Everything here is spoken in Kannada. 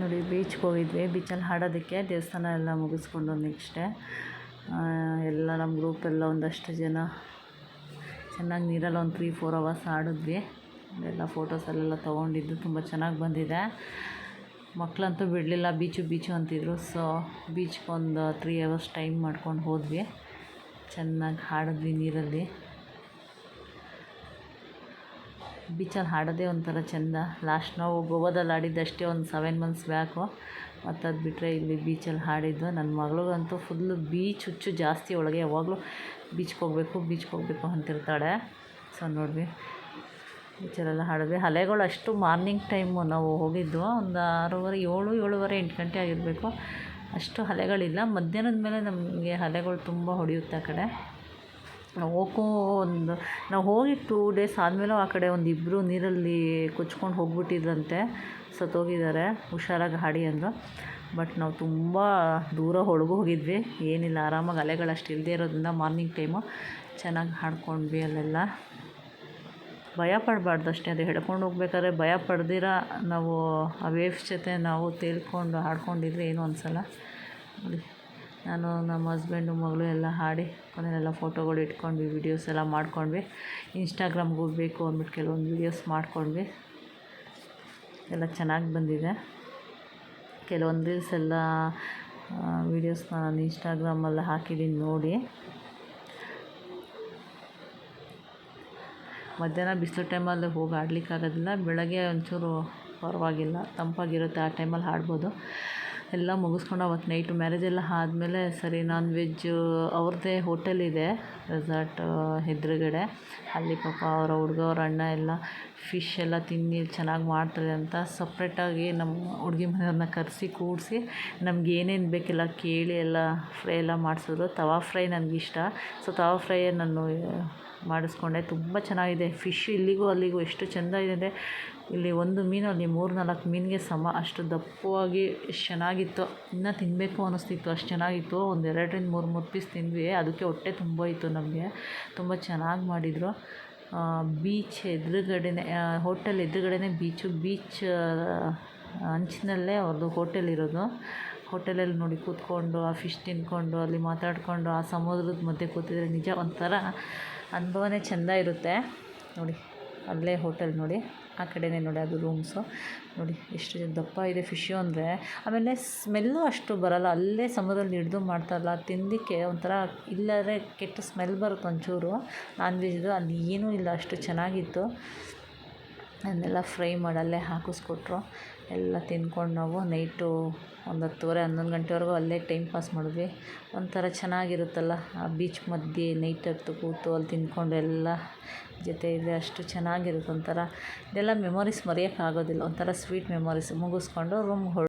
ನೋಡಿ ಬೀಚ್ಗೆ ಹೋಗಿದ್ವಿ. ಬೀಚಲ್ಲಿ ಆಡೋದಕ್ಕೆ ದೇವಸ್ಥಾನ ಎಲ್ಲ ಮುಗಿಸ್ಕೊಂಡು ನೆಕ್ಸ್ಟೇ ಎಲ್ಲ ನಮ್ಮ ಗ್ರೂಪ್ ಎಲ್ಲ ಒಂದಷ್ಟು ಜನ ಚೆನ್ನಾಗಿ ನೀರಲ್ಲಿ ಒಂದು ತ್ರೀ ಫೋರ್ ಅವರ್ಸ್ ಆಡಿದ್ವಿ ಎಲ್ಲ ಫೋಟೋಸಲ್ಲೆಲ್ಲ ತೊಗೊಂಡಿದ್ದು ತುಂಬ ಚೆನ್ನಾಗಿ ಬಂದಿದೆ. ಮಕ್ಕಳಂತೂ ಬಿಡಲಿಲ್ಲ, ಬೀಚು ಬೀಚು ಅಂತಿದ್ರು. ಸೊ ಬೀಚ್ಗೆ ಒಂದು ತ್ರೀ ಅವರ್ಸ್ ಟೈಮ್ ಮಾಡ್ಕೊಂಡು ಹೋದ್ವಿ. ಚೆನ್ನಾಗಿ ಆಡಿದ್ವಿ ನೀರಲ್ಲಿ. ಬೀಚಲ್ಲಿ ಹಾಡೋದೇ ಒಂಥರ ಚೆಂದ. ಲಾಸ್ಟ್ ನಾವು ಗೋವಾದಲ್ಲಿ ಆಡಿದ್ದಷ್ಟೇ ಒಂದು ಸೆವೆನ್ ಮಂತ್ಸ್ ಬ್ಯಾಕು ಮತ್ತು ಅದು ಬಿಟ್ಟರೆ ಇಲ್ಲಿ ಬೀಚಲ್ಲಿ ಹಾಡಿದ್ದು. ನನ್ನ ಮಗಳಿಗಂತೂ ಫುಲ್ಲು ಬೀಚ್ ಹುಚ್ಚು ಜಾಸ್ತಿ ಒಳಗೆ. ಯಾವಾಗಲೂ ಬೀಚ್ಗೆ ಹೋಗಬೇಕು ಬೀಚ್ಗೆ ಹೋಗಬೇಕು ಅಂತಿರ್ತಾಳೆ. ಸೊ ನೋಡಿ ಬೀಚಲ್ಲೆಲ್ಲ ಹಾಡಿದ್ವಿ. ಅಲೆಗಳು ಅಷ್ಟು ಮಾರ್ನಿಂಗ್ ಟೈಮು ನಾವು ಹೋಗಿದ್ದು ಒಂದು ಆರೂವರೆ, ಏಳು, ಏಳುವರೆ, ಎಂಟು ಗಂಟೆ ಆಗಿರಬೇಕು. ಅಷ್ಟು ಅಲೆಗಳಿಲ್ಲ ಮಧ್ಯಾಹ್ನದ ಮೇಲೆ ನಮಗೆ ಅಲೆಗಳು ತುಂಬ ಹೊಡೆಯುತ್ತೆ ಆ ಕಡೆ. ಹೋಗೋ ಒಂದು ನಾವು ಹೋಗಿ ಟೂ ಡೇಸ್ ಆದಮೇಲೂ ಆ ಕಡೆ ಒಂದು ಇಬ್ಬರು ನೀರಲ್ಲಿ ಕೊಚ್ಕೊಂಡು ಹೋಗ್ಬಿಟ್ಟಿದ್ರಂತೆ. ಸತ್ತೋಗಿದ್ದಾರೆ, ಹುಷಾರಾಗಿ ಆಡಿ ಅಂದರು. ಬಟ್ ನಾವು ತುಂಬ ದೂರ ಒಳಗೂ ಹೋಗಿದ್ವಿ. ಏನಿಲ್ಲ, ಆರಾಮಾಗಿ ಅಲೆಗಳು ಅಷ್ಟು ಇಲ್ಲದೇ ಇರೋದ್ರಿಂದ ಮಾರ್ನಿಂಗ್ ಟೈಮು ಚೆನ್ನಾಗಿ ಆಡ್ಕೊಂಡ್ವಿ ಅಲ್ಲೆಲ್ಲ. ಭಯ ಪಡಬಾರ್ದು ಅಷ್ಟೇ, ಅದು ಹಿಡ್ಕೊಂಡು ಹೋಗ್ಬೇಕಾದ್ರೆ ಭಯ ಪಡ್ದಿರ ನಾವು ಆ ವೇವ್ಸ್ ಜೊತೆ ನಾವು ತೇಲ್ಕೊಂಡು ಆಡ್ಕೊಂಡಿದ್ರೆ ಏನೂ ಅನಿಸಲ್ಲ. ನಾನು ನಮ್ಮ ಹಸ್ಬೆಂಡು ಮಗಳು ಎಲ್ಲ ಹಾಡಿ ಕೊನೆಯಲ್ಲೆಲ್ಲ ಫೋಟೋಗಳು ಇಟ್ಕೊಂಡ್ವಿ ವೀಡಿಯೋಸ್ ಎಲ್ಲ ಮಾಡ್ಕೊಂಡ್ವಿ. ಇನ್ಸ್ಟಾಗ್ರಾಮ್ಗೆ ಹೋಗಬೇಕು ಅಂದ್ಬಿಟ್ಟು ಕೆಲವೊಂದು ವೀಡಿಯೋಸ್ ಮಾಡ್ಕೊಂಡ್ವಿ. ಎಲ್ಲ ಚೆನ್ನಾಗಿ ಬಂದಿದೆ. ಕೆಲವೊಂದು ರೀಲ್ಸ್ ಎಲ್ಲ ವೀಡಿಯೋಸ್ನ ನಾನು ಇನ್ಸ್ಟಾಗ್ರಾಮಲ್ಲಿ ಹಾಕಿದ್ದೀನಿ ನೋಡಿ. ಮಧ್ಯಾಹ್ನ ಬಿಸಿಲು ಟೈಮಲ್ಲಿ ಹೋಗಿ ಆಡಲಿಕ್ಕಾಗೋದಿಲ್ಲ, ಬೆಳಗ್ಗೆ ಒಂಚೂರು ಪರವಾಗಿಲ್ಲ, ತಂಪಾಗಿರುತ್ತೆ ಆ ಟೈಮಲ್ಲಿ ಆಡ್ಬೋದು ಎಲ್ಲ ಮುಗಿಸ್ಕೊಂಡು ಅವತ್ತು ನೈಟು ಮ್ಯಾರೇಜ್ ಎಲ್ಲ ಆದಮೇಲೆ ಸರಿ, ನಾನ್ ವೆಜ್ಜು ಅವ್ರದ್ದೇ ಹೋಟೆಲ್ ಇದೆ ರೆಸಾರ್ಟ್ ಎದುರುಗಡೆ. ಅಲ್ಲಿ ಪಾಪ ಅವರ ಹುಡ್ಗ, ಅವ್ರ ಅಣ್ಣ ಎಲ್ಲ ಫಿಶ್ ಎಲ್ಲ ತಿನ್ನಿ ಚೆನ್ನಾಗಿ ಮಾಡ್ತಾರೆ ಅಂತ ಸಪ್ರೇಟಾಗಿ ನಮ್ಮ ಹುಡ್ಗಿ ಮನೆಯವ್ರನ್ನ ಕರೆಸಿ, ಕೂಡಿಸಿ ನಮ್ಗೆ ಏನೇನು ಬೇಕೆಲ್ಲ ಕೇಳಿ ಎಲ್ಲ ಫ್ರೈ ಎಲ್ಲ ಮಾಡಿಸಿದ್ರು. ತವಾ ಫ್ರೈ ನನಗಿಷ್ಟ ಸೊ ತವಾ ಫ್ರೈಯೇ ನಾನು ಮಾಡಿಸ್ಕೊಂಡೆ. ತುಂಬ ಚೆನ್ನಾಗಿದೆ. ಫಿಶ್ ಇಲ್ಲಿಗೂ ಅಲ್ಲಿಗೂ ಎಷ್ಟು ಚೆಂದ ಇದೆ. ಇಲ್ಲಿ ಒಂದು ಮೀನು, ಅಲ್ಲಿ ಮೂರು, ನಾಲ್ಕು ಮೀನಿಗೆ ಸಮ. ಅಷ್ಟು ದಪ್ಪವಾಗಿ ಎಷ್ಟು ಚೆನ್ನಾಗಿತ್ತು, ಇನ್ನೂ ತಿನ್ನಬೇಕು ಅನ್ನಿಸ್ತಿತ್ತು ಅಷ್ಟು ಚೆನ್ನಾಗಿತ್ತು. ಒಂದು ಎರಡರಿಂದ ಮೂರು ಮೂರು ಪೀಸ್ ತಿಂದ್ವಿ. ಅದಕ್ಕೆ ಹೊಟ್ಟೆ ಇತ್ತು ನಮಗೆ. ತುಂಬ ಚೆನ್ನಾಗಿ ಮಾಡಿದರು. ಬೀಚ್ ಎದುರುಗಡೆನೇ ಹೋಟೆಲ್ ಎದುರುಗಡೆನೇ ಬೀಚು ಬೀಚ್ ಅಂಚಿನಲ್ಲೇ ಅವ್ರದ್ದು ಹೋಟೆಲ್ ಇರೋದು. ಹೋಟೆಲಲ್ಲಿ ನೋಡಿ ಕೂತ್ಕೊಂಡು, ಆ ಫಿಶ್ ತಿಂದ್ಕೊಂಡು ಅಲ್ಲಿ ಮಾತಾಡಿಕೊಂಡು, ಆ ಸಮುದ್ರದ ಮಧ್ಯೆ ಕೂತಿದ್ರೆ ನಿಜ ಒಂಥರ ಅನುಭವನೇ ಚೆಂದ ಇರುತ್ತೆ. ನೋಡಿ, ಅಲ್ಲೇ ಹೋಟೆಲ್ ನೋಡಿ. ಆ ಕಡೆನೇ ನೋಡಿ ಅದು ರೂಮ್ಸು ನೋಡಿ ಎಷ್ಟು ದಪ್ಪ ಇದೆ ಫಿಶ್ಶು ಅಂದರೆ. ಆಮೇಲೆ ಸ್ಮೆಲ್ಲು ಅಷ್ಟು ಬರಲ್ಲ. ಅಲ್ಲೇ ಸಮುದ್ರದಲ್ಲಿ ಹಿಡಿದು ಮಾಡ್ತಾರಲ್ಲ ತಿಂದಕ್ಕೆ ಒಂಥರ ಇಲ್ಲಾದರೆ ಕೆಟ್ಟ ಸ್ಮೆಲ್ ಬರುತ್ತೆ ಒಂಚೂರು. ನಾನ್ ವೆಜ್ದು ಅಲ್ಲಿ ಏನೂ ಇಲ್ಲ. ಅಷ್ಟು ಚೆನ್ನಾಗಿತ್ತು. ಅದನ್ನೆಲ್ಲ ಫ್ರೈ ಮಾಡಿ ಹಾಕಿಸ್ಕೊಟ್ರು. ಎಲ್ಲ ತಿಂದ್ಕೊಂಡು ನಾವು ನೈಟು ಒಂದು ಹತ್ತುವರೆ, ಹನ್ನೊಂದು ಗಂಟೆವರೆಗೂ ಅಲ್ಲೇ ಟೈಮ್ ಪಾಸ್ ಮಾಡಿದ್ವಿ. ಒಂಥರ ಚೆನ್ನಾಗಿರುತ್ತಲ್ಲ, ಆ ಬೀಚ್ ಮಧ್ಯೆ ನೈಟ್ ಹೊತ್ತು ಕೂತು ಅಲ್ಲಿ ತಿಂದ್ಕೊಂಡು ಎಲ್ಲ ಜೊತೆ ಇದೆ ಅಷ್ಟು ಚೆನ್ನಾಗಿರುತ್ತೆ ಒಂಥರ. ಇದೆಲ್ಲ ಮೆಮೊರೀಸ್ ಮರೆಯೋಕ್ಕಾಗೋದಿಲ್ಲ, ಒಂಥರ ಸ್ವೀಟ್ ಮೆಮೊರೀಸ್ ಮುಗಿಸ್ಕೊಂಡು ರೂಮ್ಗೆ ಹೊರ